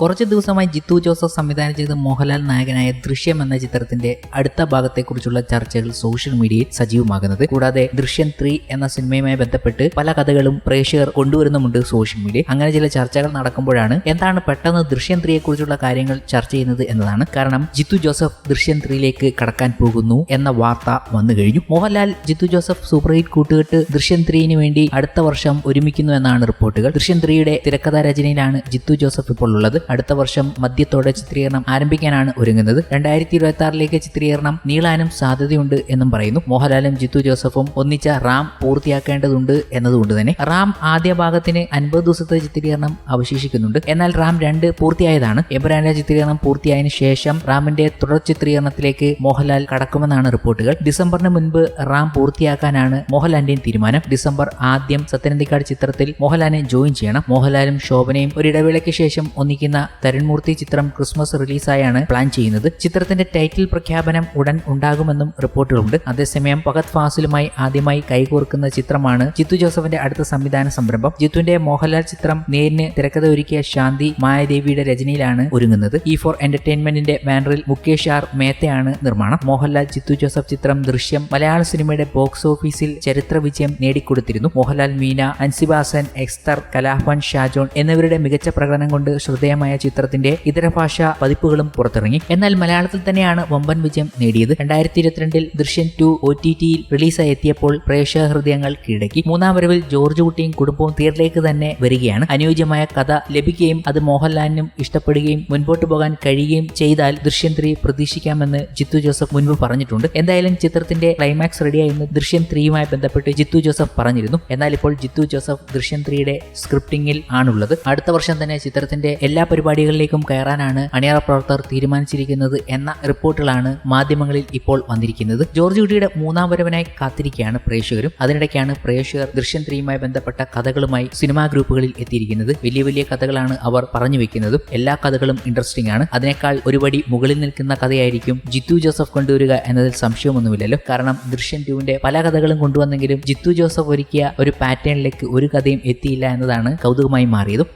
കുറച്ച് ദിവസമായി ജിത്തു ജോസഫ് സംവിധാനം ചെയ്ത മോഹൻലാൽ നായകനായ ദൃശ്യം എന്ന ചിത്രത്തിന്റെ അടുത്ത ഭാഗത്തെക്കുറിച്ചുള്ള ചർച്ചകൾ സോഷ്യൽ മീഡിയയിൽ സജീവമാകുന്നത്. കൂടാതെ ദൃശ്യം ത്രീ എന്ന സിനിമയുമായി ബന്ധപ്പെട്ട് പല കഥകളും പ്രേക്ഷകർ കൊണ്ടുവരുന്നുമുണ്ട് സോഷ്യൽ മീഡിയ. അങ്ങനെ ചില ചർച്ചകൾ നടക്കുമ്പോഴാണ് എന്താണ് പെട്ടെന്ന് ദൃശ്യം ത്രീയെ കുറിച്ചുള്ള കാര്യങ്ങൾ ചർച്ച ചെയ്യുന്നത് എന്നതാണ്. കാരണം ജിത്തു ജോസഫ് ദൃശ്യം ത്രീയിലേക്ക് കടക്കാൻ പോകുന്നു എന്ന വാർത്ത വന്നു കഴിഞ്ഞു. Mohanlal Jeethu Joseph super hit കൂട്ടുകെട്ട് ദൃശ്യം ത്രീന് വേണ്ടി അടുത്ത വർഷം ഒരുമിക്കുന്നു എന്നാണ് റിപ്പോർട്ടുകൾ. ദൃശ്യം ത്രീയുടെ തിരക്കഥാ രചനയിലാണ് ജിത്തു ജോസഫ് ഇപ്പോൾ ഉള്ളത്. അടുത്ത വർഷം മധ്യത്തോടെ ചിത്രീകരണം ആരംഭിക്കാനാണ് ഒരുങ്ങുന്നത്. രണ്ടായിരത്തി ഇരുപത്തി ആറിലേക്ക് ചിത്രീകരണം നീളാനും സാധ്യതയുണ്ട് എന്നും പറയുന്നു. മോഹൻലാലും ജിത്തു ജോസഫും ഒന്നിച്ച റാം പൂർത്തിയാക്കേണ്ടതുണ്ട് എന്നതുകൊണ്ട് തന്നെ റാം ആദ്യ ഭാഗത്തിന് അൻപത് ദിവസത്തെ ചിത്രീകരണം അവശേഷിക്കുന്നുണ്ട്. എന്നാൽ റാം രണ്ട് പൂർത്തിയായതാണ്. എബ്രാൻഡ ചിത്രീകരണം പൂർത്തിയായതിനു ശേഷം റാമിന്റെ തുടർ ചിത്രീകരണത്തിലേക്ക് മോഹൻലാൽ കടക്കുമെന്നാണ് റിപ്പോർട്ടുകൾ. ഡിസംബറിന് മുൻപ് റാം പൂർത്തിയാക്കാനാണ് മോഹൻലാലിന്റെയും തീരുമാനം. ഡിസംബർ ആദ്യം സത്യനന്ദിക്കാട് ചിത്രത്തിൽ മോഹൻലാലിനെ ജോയിൻ ചെയ്യണം. മോഹൻലാലും ശോഭനയും ഒരു ഇടവേളയ്ക്ക് ശേഷം ഒന്നിക്കുന്ന തരുൺമൂർത്തി ചിത്രം ക്രിസ്മസ് റിലീസായാണ് പ്ലാൻ ചെയ്യുന്നത്. ചിത്രത്തിന്റെ ടൈറ്റിൽ പ്രഖ്യാപനം ഉടൻ ഉണ്ടാകുമെന്നും റിപ്പോർട്ടുകളുണ്ട്. അതേസമയം ഫഹദ് ഫാസിലുമായി ആദ്യമായി കൈകോർക്കുന്ന ചിത്രമാണ് ജിത്തു ജോസഫിന്റെ അടുത്ത സംവിധാന സംരംഭം. ജിത്തുവിന്റെ മോഹൻലാൽ ചിത്രം നേരിന് തിരക്കഥ ഒരുക്കിയ ശാന്തി മായാദേവിയുടെ രചനയിലാണ് ഒരുങ്ങുന്നത്. ഇ ഫോർ എന്റർടൈൻമെന്റിന്റെ ബാനറിൽ മുകേഷ് ആർ മേത്തയാണ് നിർമ്മാണം. മോഹൻലാൽ ജിത്തു ജോസഫ് ചിത്രം ദൃശ്യം മലയാള സിനിമയുടെ ബോക്സ് ഓഫീസിൽ ചരിത്ര വിജയം നേടിക്കൊടുത്തിരുന്നു. മോഹൻലാൽ മീന അൻസിബാസൻ എക്സ്തർ കലാഭൻ ഷാജോൺ എന്നിവരുടെ മികച്ച പ്രകടനം കൊണ്ട് ശ്രദ്ധേയമായ ചിത്രത്തിന്റെ ഇതര ഭാഷാ പതിപ്പുകളും പുറത്തിറങ്ങി. എന്നാൽ മലയാളത്തിൽ തന്നെയാണ് വമ്പൻ വിജയം നേടിയത്. രണ്ടായിരത്തി ഇരുപത്തിരണ്ടിൽ ദൃശ്യൻ ടു ഒ ടി ടിയിൽ റിലീസായി എത്തിയപ്പോൾ പ്രേക്ഷക ഹൃദയങ്ങൾ കീഴടക്കി. മൂന്നാം വരവിൽ ജോർജ് കുട്ടിയും കുടുംബവും തിയേറ്ററിലേക്ക് തന്നെ വരികയാണ്. അനുയോജ്യമായ കഥ ലഭിക്കുകയും അത് മോഹൻലാലിനും ഇഷ്ടപ്പെടുകയും മുൻപോട്ട് പോകാൻ കഴിയുകയും ചെയ്താൽ ദൃശ്യം ത്രീ പ്രതീക്ഷിക്കാമെന്ന് ജിത്തു ജോസഫ് മുൻപ് പറഞ്ഞിട്ടുണ്ട്. എന്തായാലും ചിത്രത്തിന്റെ ക്ലൈമാക്സ് റെഡിയായെന്ന് ദൃശ്യം ത്രീയുമായി ബന്ധപ്പെട്ട് ജിത്തു ജോസഫ് പറഞ്ഞിരുന്നു. എന്നാൽ ഇപ്പോൾ ജിത്തു ജോസഫ് ദൃശ്യം ത്രീയുടെ സ്ക്രിപ്റ്റിംഗിൽ ആണുള്ളത്. അടുത്ത വർഷം തന്നെ ചിത്രത്തിന്റെ എല്ലാ പരിപാടികളിലേക്കും കയറാനാണ് അണിയറ പ്രവർത്തകർ തീരുമാനിച്ചിരിക്കുന്നത് എന്ന റിപ്പോർട്ടുകളാണ് മാധ്യമങ്ങളിൽ ഇപ്പോൾ വന്നിരിക്കുന്നത്. ജോർജ് കുട്ടിയുടെ മൂന്നാം വരവനായി കാത്തിരിക്കുകയാണ് പ്രേക്ഷകരും. അതിനിടയ്ക്കാണ് പ്രേക്ഷകർ ദൃശ്യം ത്രീയുമായി ബന്ധപ്പെട്ട കഥകളുമായി സിനിമാ ഗ്രൂപ്പുകളിൽ എത്തിയിരിക്കുന്നത്. വലിയ വലിയ കഥകളാണ് അവർ പറഞ്ഞു വെക്കുന്നതും എല്ലാ കഥകളും ഇൻട്രസ്റ്റിംഗ് ആണ്. അതിനേക്കാൾ ഒരുപടി മുകളിൽ നിൽക്കുന്ന കഥയായിരിക്കും ജിത്തു ജോസഫ് കൊണ്ടുവരിക എന്നതിൽ സംശയമൊന്നുമില്ലല്ലോ. കാരണം ദൃശ്യം ടുവിന്റെ പല കഥകളും കൊണ്ടുവന്നെങ്കിലും ജിത്തു ജോസഫ് ഒരുക്കിയ ഒരു പാറ്റേണിലേക്ക് ഒരു കഥയും എത്തിയില്ല എന്നതാണ് കൗതുകമായി മാറിയതും.